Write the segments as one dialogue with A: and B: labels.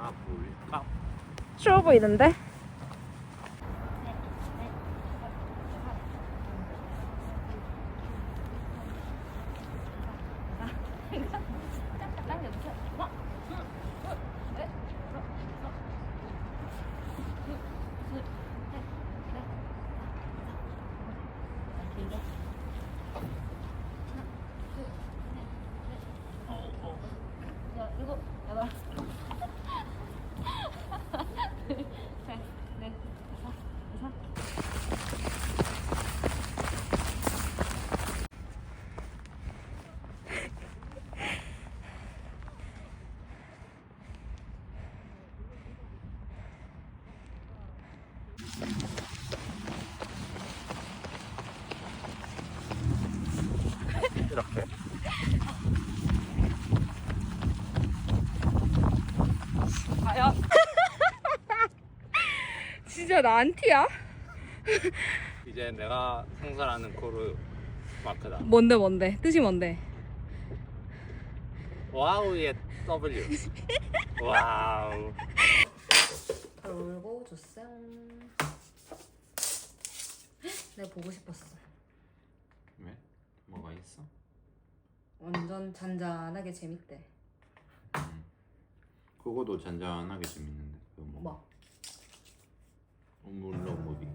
A: 가볼까?
B: 추워 보이는데?
A: 이렇게
B: 과연? 진짜 나 안티야?
A: 이제 내가 상상하는 코르 마크다.
B: 뭔데 뭔데? 뜻이 뭔데?
A: 와우의 W. 와우.
B: 돌고 줬어. 내가 보고 싶었어.
A: 왜? 뭐가 있어?
B: 완전 잔잔하게 재밌대.
C: 그거도 잔잔하게 재밌는데 그 뭐?
B: 뭐?
C: 물론 무비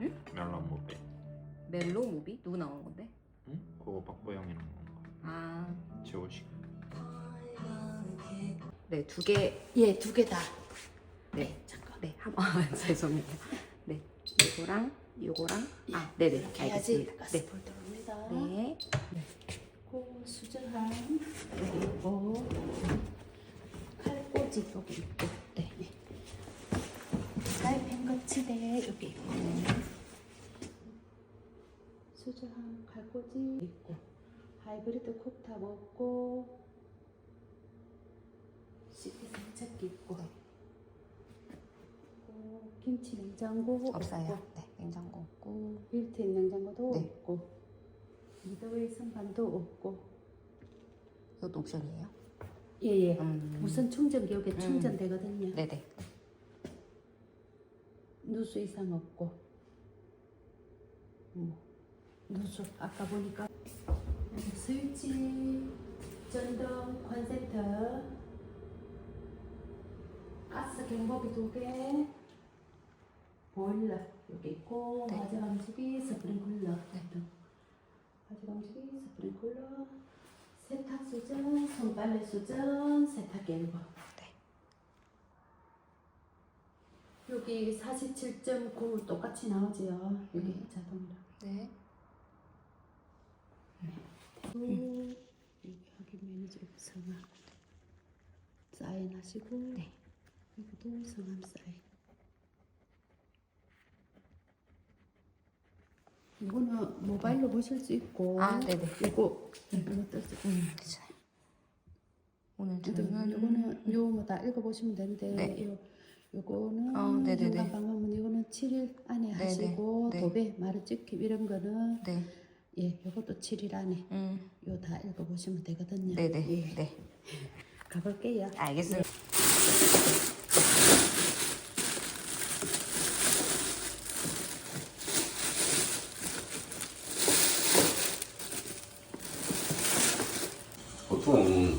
B: 응?
C: 멜론 무비
B: 멜로 무비? 누구 나오는 건데?
C: 응? 그거 박보영이랑 나온 거
B: 아,
C: 재호식
B: 네, 두 개.
D: 예, 두 개 다.
B: 네, 아, 죄송해요. 네, 이거랑 요거랑 아, 네, 네,
D: 이렇게 해야지
B: 알겠습니다.
D: 가스
B: 네,
D: 볼 들어옵니다.
B: 네.
D: 고 수저함 여기 있고 칼꽂이 여기 있고 네. 사이펜 거치대 여기 있고 수저함 칼꽂이 있고 하이브리드 쿡탑 없고 CP 세척기 있고 고 김치 냉장고
B: 없어요.
D: 없고
B: 네, 냉장고 없고.
D: 빌트인 냉장고도
B: 네.
D: 없고 미드웨이 선반도 없고
B: 이것도 옵션이에요?
D: 예예
B: 음.
D: 무선 충전기 여기
B: 음.
D: 충전되거든요
B: 네, 네.
D: 누수 이상 없고 뭐 누수 아까 보니까 스위치 전동 컨센터 가스 경보기 두개 보일러 여기 있고
B: 네.
D: 화재 감지기 스프링클러
B: 네.
D: 등 화재 감지기 스프링클러 세탁 수전 손빨래 수전 세탁기 일부
B: 네.
D: 여기 47.9 똑같이 나오지요 여기
B: 음.
D: 자동으로
B: 네.
D: 음. 여기 확인 매니저 성함 사인하시고
B: 네.
D: 여기도 성함 사인 이거는 모바일로 보실 수 있고
B: 아, 네네.
D: 이거 뜰수
B: 음, 괜찮아요. 오늘 저는
D: 요거는 요거 다 읽어보시면 되는데
B: 네.
D: 요 요거는
B: 어, 네네네.
D: 현관 방문문 이거는 7일 안에
B: 네네.
D: 하시고
B: 네.
D: 도배 마루 찍힘 이런 거는
B: 네.
D: 예 요것도 7일 안에
B: 음,
D: 요다 읽어보시면 되거든요.
B: 네네.
D: 예.
B: 네.
D: 가볼게요.
B: 알겠습니다.
E: 보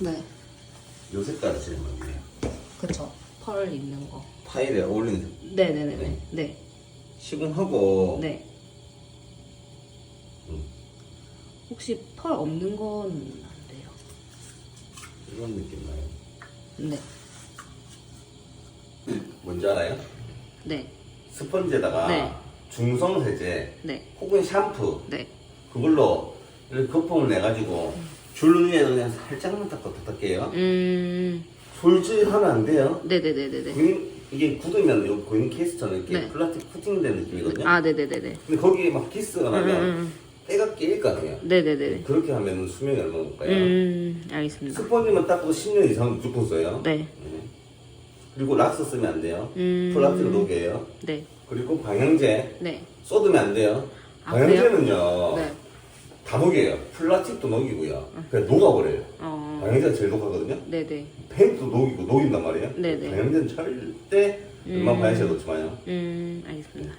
B: 네.
E: 요 색깔을 제일 해요.
B: 그쵸. 펄 있는 거.
E: 파일에 어울리는 색.
B: 네네네 네. 네.
E: 시공하고
B: 네.
E: 음.
B: 혹시 펄 없는 건 안 돼요?
E: 이런 느낌 나요.
B: 네.
E: 뭔지 알아요?
B: 네.
E: 스펀지에다가
B: 네.
E: 중성 세제
B: 네.
E: 혹은 샴푸
B: 네.
E: 그걸로 이렇게 거품을 내가지고 줄 위에 그냥 살짝만 닦고 닦게요.
B: 음.
E: 솔질하면 안 돼요.
B: 네네네네네.
E: 고인, 이게 굳으면 요 고인 케이스처럼 이렇게
B: 네.
E: 플라스틱 코팅된 느낌이거든요.
B: 아, 네네네네.
E: 근데 거기에 막 기스가
B: 음,
E: 나면
B: 음,
E: 때가 깨일 거 아니에요.
B: 음. 네네네네.
E: 그렇게 하면 수명이 얼마 볼까요?
B: 음, 알겠습니다.
E: 스펀지만 닦고 10년 이상 무조건 써요.
B: 네.
E: 네. 그리고 락스 쓰면 안 돼요.
B: 음.
E: 플라스틱 녹이에요.
B: 네.
E: 그리고 방향제
B: 네.
E: 쏟으면 안 돼요.
B: 아,
E: 방향제는요
B: 네.
E: 다 녹여요. 플라스틱도 녹이고요. 그냥 녹아버려요.
B: 어.
E: 방향제가 제일 높거든요.
B: 네네.
E: 페인트도 녹이고 녹인단 말이에요.
B: 네네.
E: 방향제는 절대 웬만
B: 음.
E: 방향제가 놓지 마요.
B: 음 알겠습니다.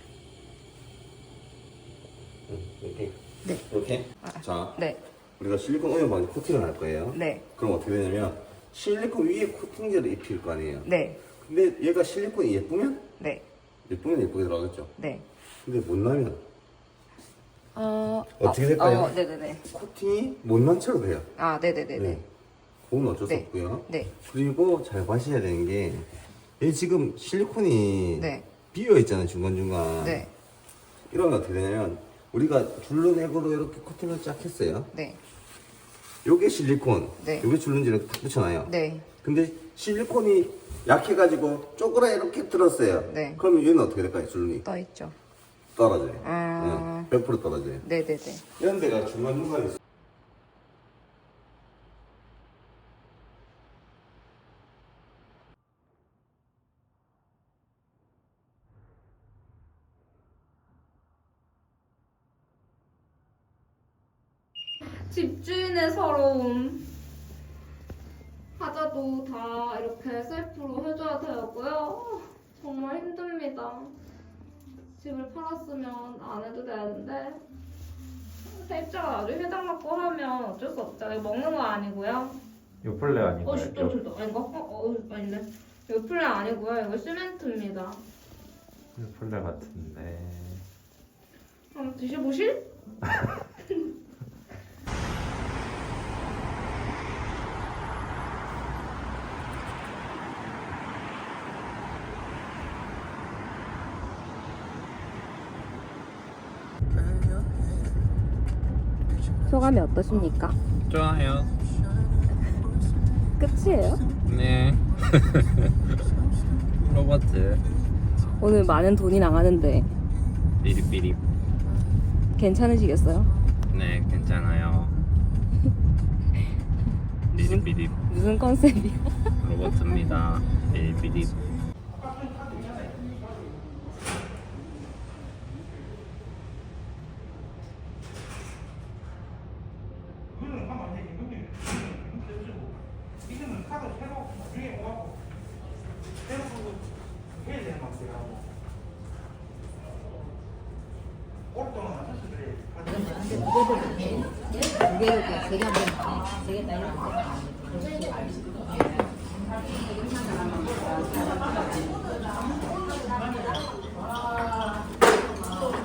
E: 응, 이렇게.
B: 네.
E: 이렇게.
B: 아.
E: 자,
B: 네.
E: 우리가 실리콘 오일 바디 코팅을 할 거예요.
B: 네.
E: 그럼 어떻게 되냐면 실리콘 위에 코팅제를 입힐 거 아니에요.
B: 네.
E: 근데 얘가 실리콘이 예쁘면
B: 네.
E: 예쁘면 예쁘게 들어가겠죠.
B: 네.
E: 근데 못 나면
B: 어
E: 어떻게
B: 어,
E: 될까요?
B: 어, 네네네.
E: 코팅이 못난 채로 돼요.
B: 아 네네네네.
E: 네. 그건 어쩔 수
B: 네.
E: 없고요.
B: 네.
E: 그리고 잘 봐셔야 되는 게, 얘 지금 실리콘이
B: 네.
E: 비어 있잖아요, 중간중간.
B: 네.
E: 이러면 어떻게 되냐면, 우리가 줄눈액으로 이렇게 코팅을 쫙 했어요.
B: 네.
E: 요게 실리콘,
B: 네.
E: 요게 줄눈지를 탁 붙여놔요.
B: 네.
E: 근데 실리콘이 약해가지고 쪼그라 이렇게 들었어요.
B: 네.
E: 그러면 얘는 어떻게 될까요, 줄눈이?
B: 떠 있죠.
E: 떨어져요.
B: 아.
E: 네, 100% 떨어져요.
B: 네네네.
E: 이런 데가 중간중간에 있어요.
F: 집주인의 서러움. 하자도 다 이렇게 셀프로 해줘야 되고요. 정말 힘듭니다. 집을 팔았으면 안 해도 되는데 세입자가 나중에 해당 받고 하면 어쩔 수 없죠. 이거 먹는 거 아니고요.
A: 요플레 아닌가요?
F: 어, 슈또 슈또 아닌가? 어, 어, 아닌데. 이거 플레 아니고요. 이거 시멘트입니다.
A: 요플레 같은데.
F: 한번 드셔보실?
B: 소감이 어떠십니까?
A: 좋아요.
B: 끝이에요?
A: 네. 로봇.
B: 오늘 많은 돈이 나가는데
A: 삐립삐립.
B: 괜찮으시겠어요?
A: 네, 괜찮아요. 삐립삐립.
B: 무슨 컨셉이야?
A: 로봇입니다. 삐립삐립.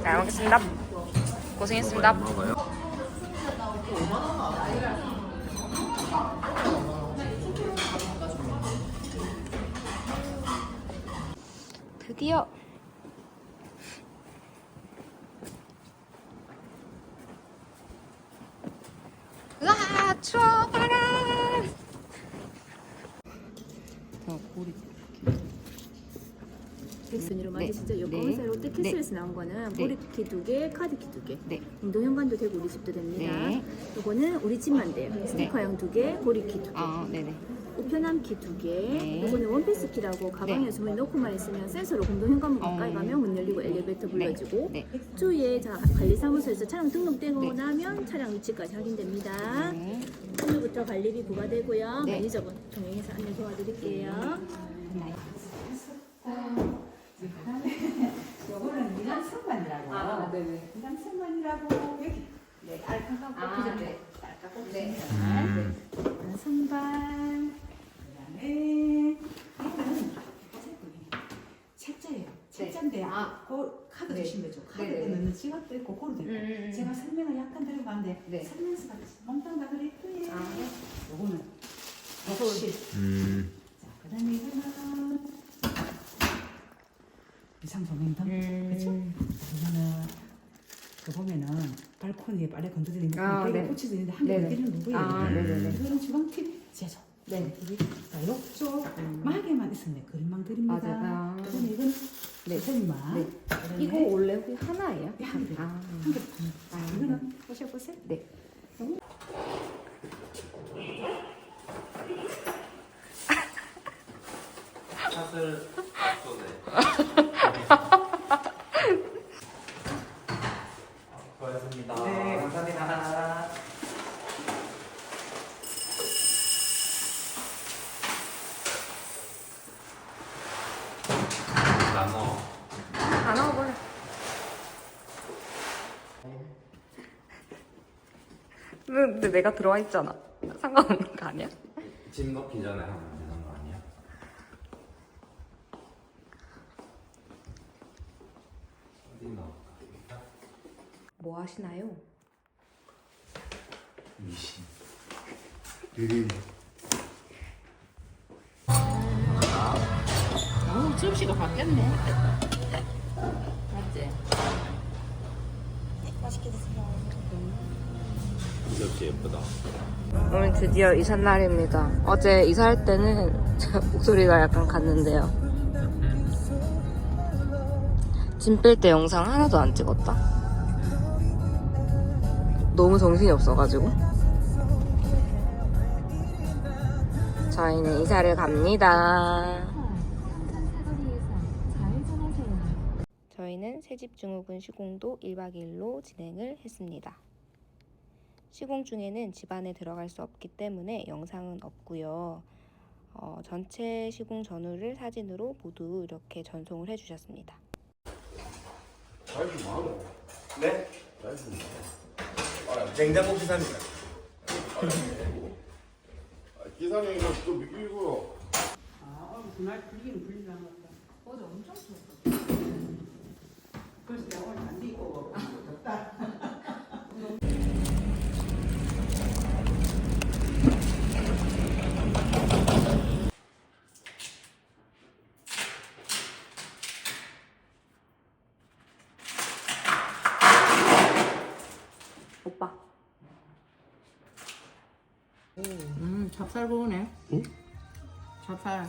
B: 잘 먹겠습니다. 고생했습니다. 드디어 으아 추워 바람 자 고리 네.
G: 맞으시죠? 요
B: 네.
G: 검은색 롯데
B: 네.
G: 캐슬에서 나온 거는
B: 네.
G: 보리키 두 개, 카드키 두 개.
B: 네.
G: 운동현관도 되고 우리 집도 됩니다.
B: 네.
G: 요거는 우리 집만 돼요. 스티커형 두 개, 보리키 두 개.
B: 아 네네
G: 우편함 키 두 개.
B: 네.
G: 요거는 원피스 키라고 가방에
B: 네.
G: 주머니 넣고만 있으면 센서로 공동현관문 가까이
B: 어.
G: 가면 문 열리고 엘리베이터 불러주고
B: 네.
G: 주위에 자, 관리사무소에서 차량 등록되고
B: 네.
G: 나면 차량 위치까지 확인됩니다.
B: 네.
G: 오늘부터 관리비 부과되고요.
B: 네.
G: 매니저분 동행해서 안내 도와드릴게요.
B: 네.
H: 요거는 미남 선반이라고.
B: 아 네네
H: 미남 선반이라고 여기. 네, 알칸칸
B: 아, 네.
H: 알칸
B: 네.
H: 꼽히는 미남 선반. 그다음에 이거는 책자예요. 책자인데
B: 아.
H: 그 카드
B: 네.
H: 주시면 죠 카드
B: 네네.
H: 넣는 지갑도 있고 고로 있고.
B: 음.
H: 제가 설명을 약간 들어가는데
B: 네.
H: 설명서가 몽땅 다 그랬고요.
B: 아, 네.
H: 요거는 욕실.
A: 음.
H: 자, 그다음에 이거는 비상 조명등.
B: 음.
H: 그렇죠? 이거는 그 보면은 발코니에 빨래 건드리는
B: 아,
H: 벽에
B: 네.
H: 꽂혀져 있는데 한개
B: 네네.
H: 건드리는 누구예요?
B: 아 네네네
H: 이거는 주방팁 제조.
B: 네.
H: 자, 욕조 마개만 있으면 네, 그림망 드립니다.
B: 맞아요. 아.
H: 그다음에 이건
B: 네.
H: 세미망.
B: 네. 이거 원래 혹시 하나예요?
H: 네, 한 개.
B: 아,
H: 한개 듭니다. 자,
B: 아.
H: 이거는 보셔 보세요.
B: 네.
E: 샷을 쏘네.
A: 수고하셨습니다.
C: 네, 감사합니다.
B: 근데 내가 들어와 있잖아. 상관없는 거 아니야?
C: 짐 넣기 전에 하면 되는 거 아니야? 어디 넣을까?
B: 뭐 하시나요?
C: 미신.
D: 어, 접시가 바뀌었네. 맞지?
C: 이 접시 예쁘다.
B: 오늘 드디어 이삿 날입니다. 어제 이사할 때는 제 목소리가 약간 갔는데요. 짐 뺄 때 영상 하나도 안 찍었다. 너무 정신이 없어가지고. 저희는 이사를 갑니다. 저희는 새집 증후군 시공도 1박 2일로 진행을 했습니다. 시공 중에는 집안에 들어갈 수 없기 때문에 영상은 없고요. 어, 전체 시공 전후를 사진으로 모두 이렇게 전송을 해주셨습니다.
E: 네? 냉장고 기사입니다.
I: 기사님 이거 좀 이거
H: 아, 그날 불기는 불리나 보다. 어제 엄청 추웠어. 그래서 내가 오늘 안 입고 덥다.
B: 오빠.
H: 음, 찹쌀 부으네. 응? 찹쌀.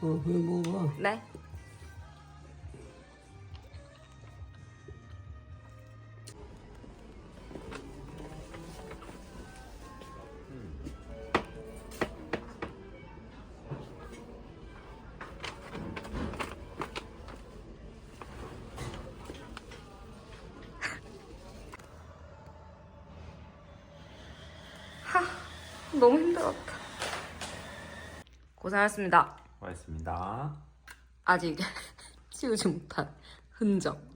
D: 어, 왜 먹어?
B: 네. 너무 힘들었다. 고생하셨습니다.
C: 고맙습니다.
B: 아직 치우지 못한 흔적.